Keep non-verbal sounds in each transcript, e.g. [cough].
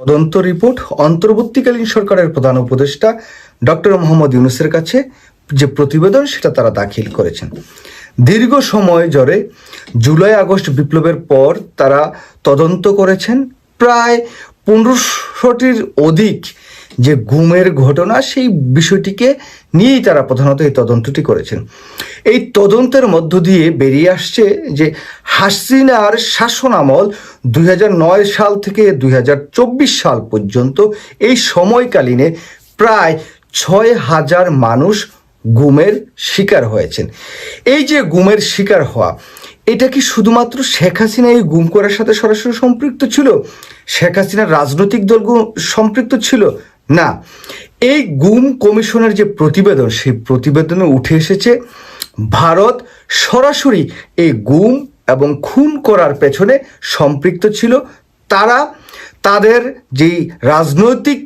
তদন্ত রিপোর্ট অন্তর্বর্তীকালীন সরকারের প্রধান উপদেষ্টা ডক্টর মোহাম্মদ ইউনুসের কাছে যে প্রতিবেদন, সেটা তারা দাখিল করেছেন। দীর্ঘ সময় জরে জুলাই আগস্ট বিপ্লবের পর তারা তদন্ত করেছেন। প্রায় পনেরোশোটির অধিক যে গুমের ঘটনা, সেই বিষয়টিকে নিয়েই তারা প্রধানত এই তদন্তটি করেছেন। এই তদন্তের মধ্য দিয়ে বেরিয়ে আসছে যে হাসিনার শাসন আমল দুই হাজার নয় সাল থেকে দুই হাজার চব্বিশ সাল পর্যন্ত এই সময়কালীনে প্রায় ছয় হাজার মানুষ গুমের শিকার হয়েছেন। এই যে গুমের শিকার হওয়া, এটা কি শুধুমাত্র শেখ হাসিনা এই গুম করার সাথে সরাসরি সম্পৃক্ত ছিল? শেখ হাসিনার রাজনৈতিক দল গু- সম্পৃক্ত ছিল? না, এই গুম কমিশনের যে প্রতিবেদন, সেই প্রতিবেদনে উঠে এসেছে, ভারত সরাসরি এই গুম এবং খুন করার পেছনে সম্পৃক্ত ছিল। তারা তাদের যেই রাজনৈতিক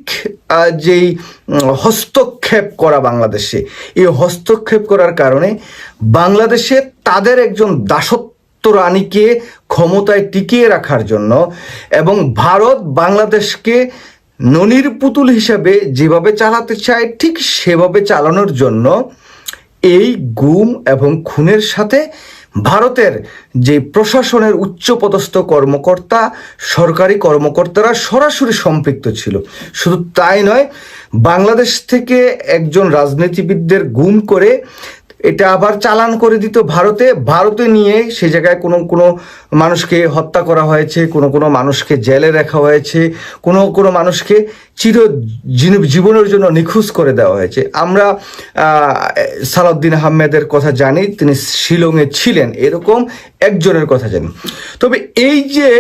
যেই হস্তক্ষেপ করা বাংলাদেশে, এই হস্তক্ষেপ করার কারণে বাংলাদেশে তাদের একজন দাসত্ব রানীকে ক্ষমতায় টিকিয়ে রাখার জন্য এবং ভারত বাংলাদেশকে ননির পুতুল হিসাবে যেভাবে চালাতে চায়, ঠিক সেভাবে চালানোর জন্য এই গুম এবং খুনের সাথে ভারতের যে প্রশাসনের উচ্চপদস্থ কর্মকর্তা, সরকারি কর্মকর্তারা সরাসরি সম্পৃক্ত ছিল। শুধু তাই নয়, বাংলাদেশ থেকে একজন রাজনীতিবিদদের গুম করে এটা আবার চালান করে দিত ভারতে। ভারতে নিয়ে সে জায়গায় কোনো কোনো মানুষকে হত্যা করা হয়েছে, কোনো কোনো মানুষকে জেলে রাখা হয়েছে, কোনো কোনো মানুষকে চির জীবনের জন্য নিখোঁজ করে দেওয়া হয়েছে। আমরা সালাউদ্দিন আহমেদের কথা জানি, তিনি শিলংয়ে ছিলেন, এরকম একজনের কথা জানি। তবে এই যে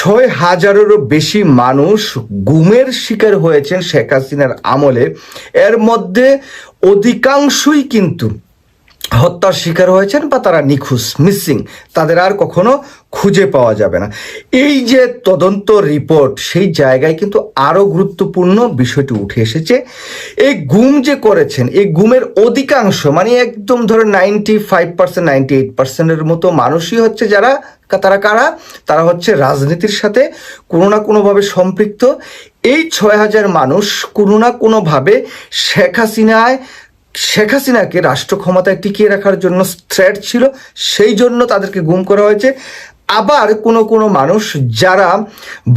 ছয় হাজারেরও বেশি মানুষ গুমের শিকার হয়েছেন শেখ হাসিনার আমলে, এর মধ্যে অধিকাংশই কিন্তু হত্যার শিকার হয়েছেন বা তারা নিখোঁজ মিসিং তাদের আর কখনো খুঁজে পাওয়া যাবে না। এই যে তদন্ত রিপোর্ট সেই জায়গায় কিন্তু আরও গুরুত্বপূর্ণ বিষয়টি উঠে এসেছে। এই গুম যে করেছেন, এই গুমের অধিকাংশ মানে একদম ধরে ninety five percent ninety eight পার্সেন্টের মতো মানুষই হচ্ছে যারা, তারা কারা? তারা হচ্ছে রাজনীতির সাথে কোনো না কোনোভাবে সম্পৃক্ত। এই ছয় হাজার মানুষ কোনো না কোনোভাবে শেখ হাসিনায় শেখ হাসিনাকে রাষ্ট্র ক্ষমতায় টিকিয়ে রাখার জন্য থ্রেট ছিল, সেই জন্য তাদেরকে গুম করা হয়েছে। আবার কোনো কোনো মানুষ যারা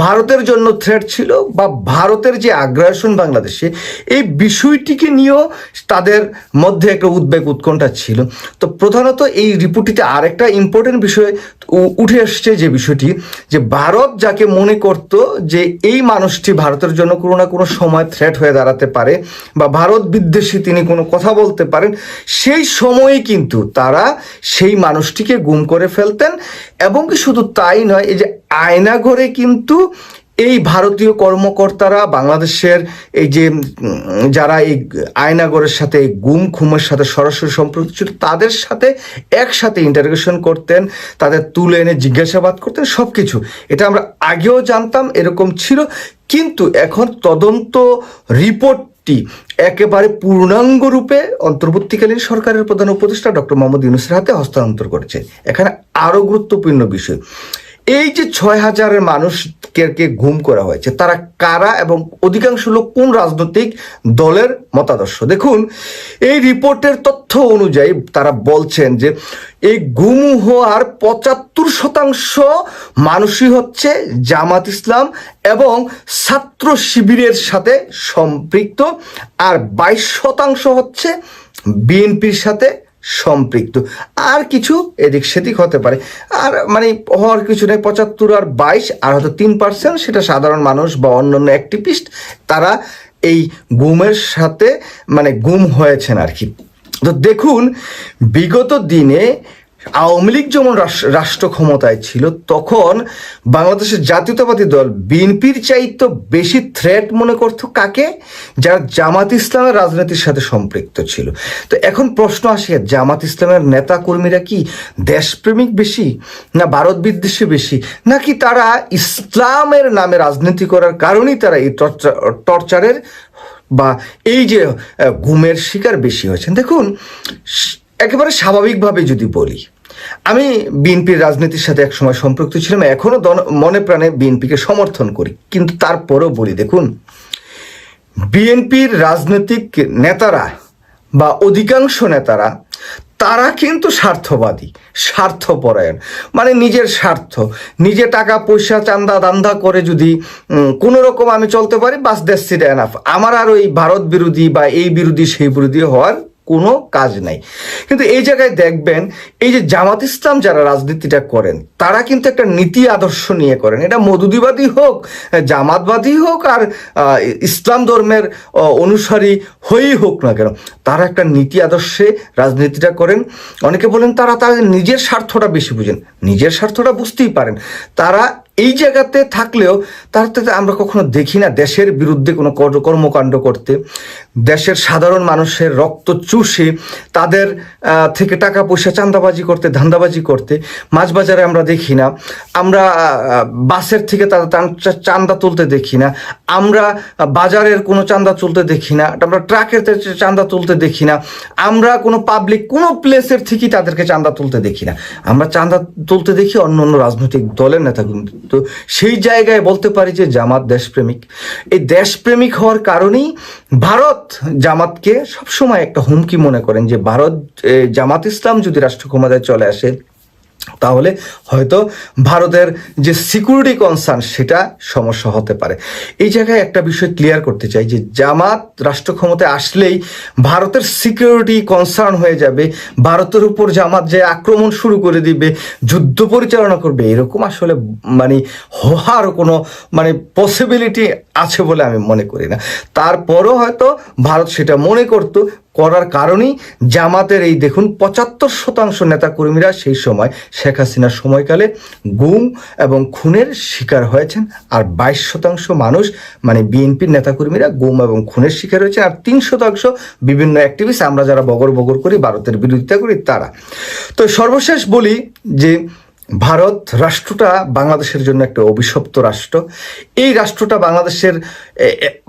ভারতের জন্য থ্রেট ছিল বা ভারতের যে আগ্রাসন বাংলাদেশে, এই বিষয়টিকে নিয়েও তাদের মধ্যে একটা উদ্বেগ, উৎকণ্ঠা ছিল। তো প্রধানত এই রিপোর্টটিতে আরেকটা ইম্পর্টেন্ট বিষয় উঠে এসছে যে বিষয়টি, যে ভারত যাকে মনে করত যে এই মানুষটি ভারতের জন্য কোনো না কোনো সময় থ্রেট হয়ে দাঁড়াতে পারে বা ভারত বিদ্বেষী তিনি কোনো কথা বলতে পারেন, সেই সময়ে কিন্তু তারা সেই মানুষটিকে গুম করে ফেলতেন। এবং কি শুধু তাই নয়, এই যে আয়না আয়নাঘরে কিন্তু এই ভারতীয় কর্মকর্তারা বাংলাদেশের এই যে যারা এই আয়নাগরের সাথে এই গুম খুমের সাথে সরাসরি সম্পর্ক ছিল, তাদের সাথে একসাথে ইন্টারগেশন করতেন, তাদের তুলে এনে জিজ্ঞাসাবাদ করতেন সব কিছু এটা আমরা আগেও জানতাম, এরকম ছিল। কিন্তু এখন তদন্ত রিপোর্টটি একেবারে পূর্ণাঙ্গ রূপে অন্তর্বর্তীকালীন সরকারের প্রধান উপদেষ্টা ডক্টর মোহাম্মদ ইউনুসের হাতে হস্তান্তর করেছে। এখানে আরও গুরুত্বপূর্ণ বিষয়। এই যে ছয় হাজারের মানুষকে গুম করা হয়েছে, তারা কারা এবং অধিকাংশ লোক কোন রাজনৈতিক দলের মতাদর্শ? দেখুন, এই রিপোর্টের তথ্য অনুযায়ী তারা বলছেন যে এই গুম হওয়ার পঁচাত্তর শতাংশ মানুষই হচ্ছে জামাত ইসলাম এবং ছাত্র শিবিরের সাথে সম্পৃক্ত, আর বাইশ শতাংশ হচ্ছে বিএনপির সাথে সম্পৃক্ত। আর কিছু এদিক সেদিক হতে পারে। আর মানে হওয়ার কিছু নেই, পঁচাত্তর আর বাইশ, আর হয়তো তিন পার্সেন্ট, সেটা সাধারণ মানুষ বা অন্যান্য অ্যাক্টিভিস্ট, তারা এই গুমের সাথে মানে গুম হয়েছেন আর কি। তো দেখুন, বিগত দিনে আওয়ামী লীগ যেমন রাষ্ট্র ক্ষমতায় ছিল, তখন বাংলাদেশের জাতীয়তাবাদী দল বিএনপির চাইতো বেশি থ্রেট মনে করতো কাকে? যারা জামাত ইসলামের রাজনীতির সাথে সম্পৃক্ত ছিল। তো এখন প্রশ্ন আসে, জামাত ইসলামের নেতা কর্মীরা কি দেশপ্রেমিক বেশি না ভারত বিদ্বেষী বেশি? নাকি তারা ইসলামের নামে রাজনীতি করার কারণেই তারা এই টর্চার টর্চারের বা এই যে গুমের শিকার বেশি হয়েছেন? দেখুন একেবারে স্বাভাবিকভাবে যদি বলি আমি বিএনপির রাজনীতির সাথে একসময় সম্পৃক্ত ছিলাম, এখনও দন- মনে প্রাণে বিএনপিকে সমর্থন করি। কিন্তু তারপরেও বলি, দেখুন, বিএনপির রাজনৈতিক নেতারা বা অধিকাংশ নেতারা, তারা কিন্তু স্বার্থবাদী, স্বার্থপরায়ণ। মানে নিজের স্বার্থ, নিজে টাকা পয়সা চান্দা দান্দা করে যদি কোনো রকম আমি চলতে পারি, বাস দ্যাটস ইট এনাফ। আমার আর ওই ভারত বিরোধী বা এই বিরোধী, সেই বিরোধী হওয়ার কোনো কাজ নাই। কিন্তু এই জায়গায় দেখবেন, এই যে জামাত ইসলাম যারা রাজনীতিটা করেন, তারা কিন্তু একটা নীতি আদর্শ নিয়ে করেন। এটা মধুদিবাদী হোক, জামাতবাদী হোক আর ইসলাম ধর্মের অনুসারী হয়েই হোক না কেন, তারা একটা নীতি আদর্শে রাজনীতিটা করেন। অনেকে বলেন, তারা তাদের নিজের স্বার্থটা বেশি বুঝেন। নিজের স্বার্থটা বুঝতেই পারেন। তারা এই জায়গাতে থাকলেও তার আমরা কখনো দেখি না দেশের বিরুদ্ধে কোনো কর- কর্মকাণ্ড করতে। দেশের সাধারণ মানুষের রক্ত চুষে তাদের থেকে টাকা পয়সা চাঁদাবাজি করতে, ধান্দাবাজি করতে। মাছ বাজারে আমরা দেখি না। আমরা বাসের থেকে তাদের চান্দা তুলতে দেখি না। আমরা বাজারের কোনো চান্দা তুলতে দেখি না। আমরা ট্রাকের চান্দা তুলতে দেখি না। আমরা কোনো পাবলিক কোনো প্লেসের থেকেই তাদেরকে চান্দা তুলতে দেখি না। আমরা চান্দা তুলতে দেখি অন্য অন্য রাজনৈতিক দলের নেতাগুলো তো সেই জায়গায় বলতে পারি যে জামাত দেশপ্রেমিক। এই দেশপ্রেমিক হওয়ার কারণেই ভারত জামাতকে সবসময় একটা হুমকি মনে করেন যে ভারত জামাত ইসলাম যদি রাষ্ট্র ক্ষমতায় চলে আসে তাহলে হয়তো ভারতের যে সিকিউরিটি কনসার্ন সেটা সমস্যা হতে পারে। এই জায়গায় একটা বিষয় ক্লিয়ার করতে চাই যে, জামাত রাষ্ট্র ক্ষমতায় আসলেই ভারতের সিকিউরিটি কনসার্ন হয়ে যাবে, ভারতের উপর জামাত যে আক্রমণ শুরু করে দিবে, যুদ্ধ পরিচালনা করবে, এরকম আসলে মানে হওয়ার কোনো মানে পসিবিলিটি আছে বলে আমি মনে করি না। তারপরও হয়তো ভারত সেটা মনে করতো করার কারণেই জামাতের এই দেখুন পঁচাত্তর শতাংশ নেতাকর্মীরা সেই সময় শেখ হাসিনার সময়কালে গুম এবং খুনের শিকার হয়েছেন। আর বাইশ শতাংশ মানুষ মানে বিএনপির নেতাকর্মীরা গুম এবং খুনের শিকার হয়েছে আর তিন শতাংশ বিভিন্ন অ্যাক্টিভিস্ট আমরা যারা বগর বগর করি, ভারতের বিরোধিতা করি, তারা। তো সর্বশেষ বলি যে ভারত রাষ্ট্রটা বাংলাদেশের জন্য একটা অভিশপ্ত রাষ্ট্র। এই রাষ্ট্রটা বাংলাদেশের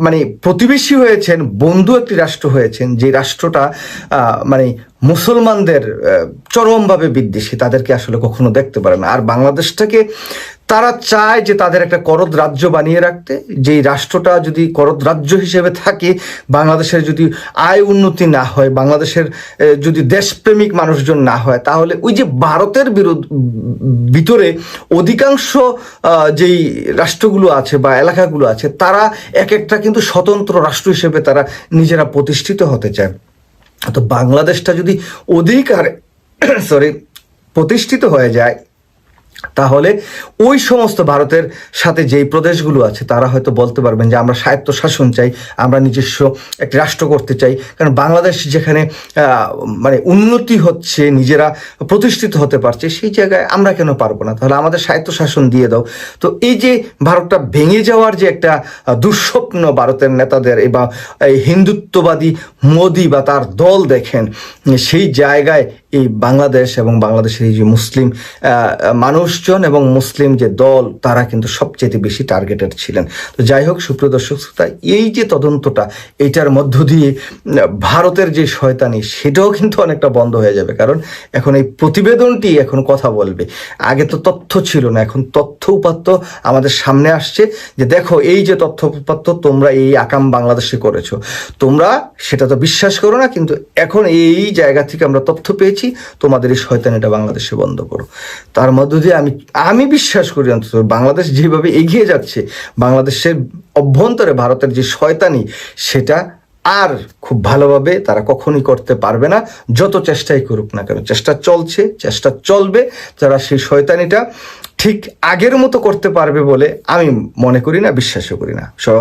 মানে প্রতিবেশী হয়েছেন, বন্ধু একটি রাষ্ট্র হয়েছেন, যে রাষ্ট্রটা মানে মুসলমানদের চরমভাবে বিদ্বেষী, তাদেরকে আসলে কখনো দেখতে পারে না। আর বাংলাদেশটাকে তারা চায় যে তাদের একটা করদ রাজ্য বানিয়ে রাখতে, যেই রাষ্ট্রটা যদি করদ রাজ্য হিসেবে থাকে, বাংলাদেশের যদি আয় উন্নতি না হয়, বাংলাদেশের যদি দেশপ্রেমিক মানুষজন না হয়, তাহলে ওই যে ভারতের বিরোধ ভিতরে অধিকাংশ যেই রাষ্ট্রগুলো আছে বা এলাকাগুলো আছে, তারা এক একটা কিন্তু স্বতন্ত্র রাষ্ট্র হিসেবে তারা নিজেরা প্রতিষ্ঠিত হতে চায়। তো বাংলাদেশটা যদি অধিকার [coughs] সরি প্রতিষ্ঠিত হয়ে যায় তাহলে ওই সমস্ত ভারতের সাথে যেই প্রদেশগুলো আছে, তারা হয়তো বলতে পারবেন যে আমরা স্বায়ত্ত শাসন চাই, আমরা নিজস্ব একটি রাষ্ট্র করতে চাই। কারণ বাংলাদেশ যেখানে মানে উন্নতি হচ্ছে, নিজেরা প্রতিষ্ঠিত হতে পারছে, সেই জায়গায় আমরা কেন পারব না? তাহলে আমাদের স্বায়ত্ত শাসন দিয়ে দাও। তো এই যে ভারতটা ভেঙে যাওয়ার যে একটা দুঃস্বপ্ন ভারতের নেতাদের বা এই হিন্দুত্ববাদী মোদি বা তার দল দেখেন, সেই জায়গায় এই বাংলাদেশ এবং বাংলাদেশের এই যে মুসলিম মানুষজন এবং মুসলিম যে দল, তারা কিন্তু সবচেয়ে বেশি টার্গেটেড ছিলেন। তো যাই হোক, সুপ্রিয় দর্শক শ্রোতা, এই যে তদন্তটা এইটার মধ্য দিয়ে, ভারতের যে শয়তানি, সেটাও কিন্তু অনেকটা বন্ধ হয়ে যাবে। কারণ এখন এই প্রতিবেদনটি এখন কথা বলবে। আগে তো তথ্য ছিল না, এখন তথ্য উপাত্ত আমাদের সামনে আসছে যে দেখো, এই যে তথ্য উপাত্ত তোমরা এই আকাম বাংলাদেশে করেছ। তোমরা সেটা তো বিশ্বাস করো না, কিন্তু এখন এই জায়গা থেকে আমরা তথ্য পেয়েছি। তোমাদের এই শয়তানিটা বাংলাদেশে বন্ধ করো। তার মধ্য দিয়ে আমি আমি বিশ্বাস করি অন্তত, বাংলাদেশ যেভাবে এগিয়ে যাচ্ছে, বাংলাদেশের অভ্যন্তরে ভারতের যে শয়তানি, সেটা আর খুব ভালোভাবে তারা কখনই করতে পারবে না। যত চেষ্টাই করুক না কেন, চেষ্টা চলছে, চেষ্টা চলবে তারা সেই শয়তানিটা ঠিক আগের মতো করতে পারবে বলে আমি মনে করি না, বিশ্বাসও করি না। সবাই